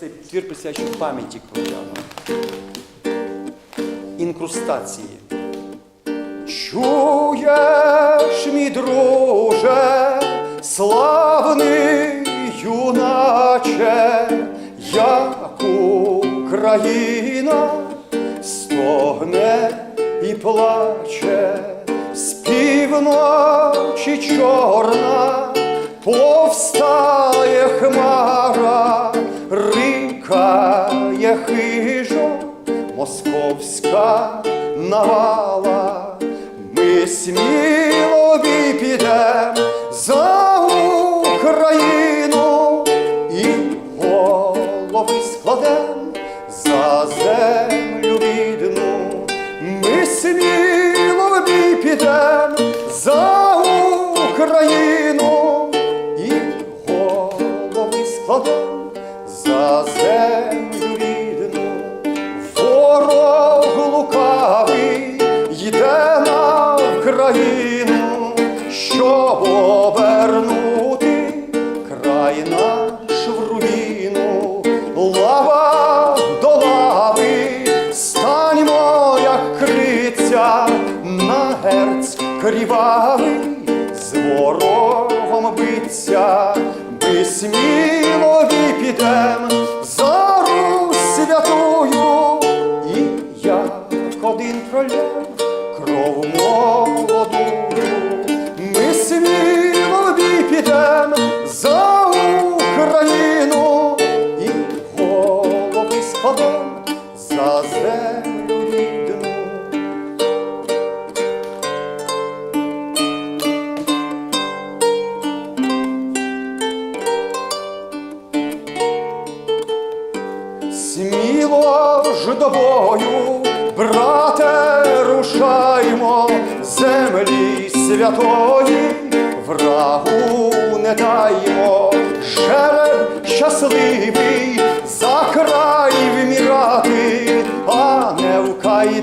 цей твір присвячую пам'яті Крутяна. Інкрустації. Чуєш, мій друже, славний юначе, як Україна стогне і плаче, з півночі чорна повстає хмара, рикає хижо московська навала. Ми сміло підем за Україну і голови складем за землю рідну. Ми сміло підем за щоб обернути край наш в руїну. Лава до лави, станьмо, як криця, на герць крівавий, з ворогом биться, ми сміло підем за землю рідну. Сміло ж до бою, брате, рушаймо, землі святої, врагу не даймо, жереб щасливий за край вмірати, не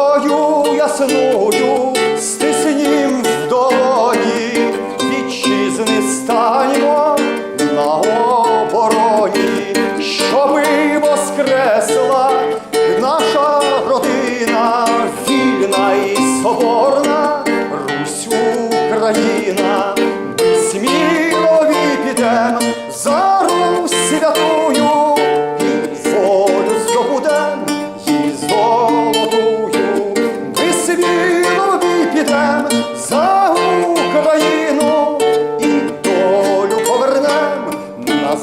Зброю ясною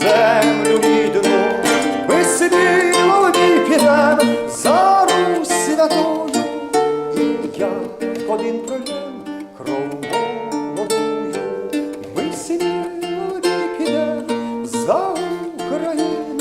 землю рідну, висидів молоді пірен за Русь святою, і я один пролім кров молодую, висидів молоді пірен за Україну.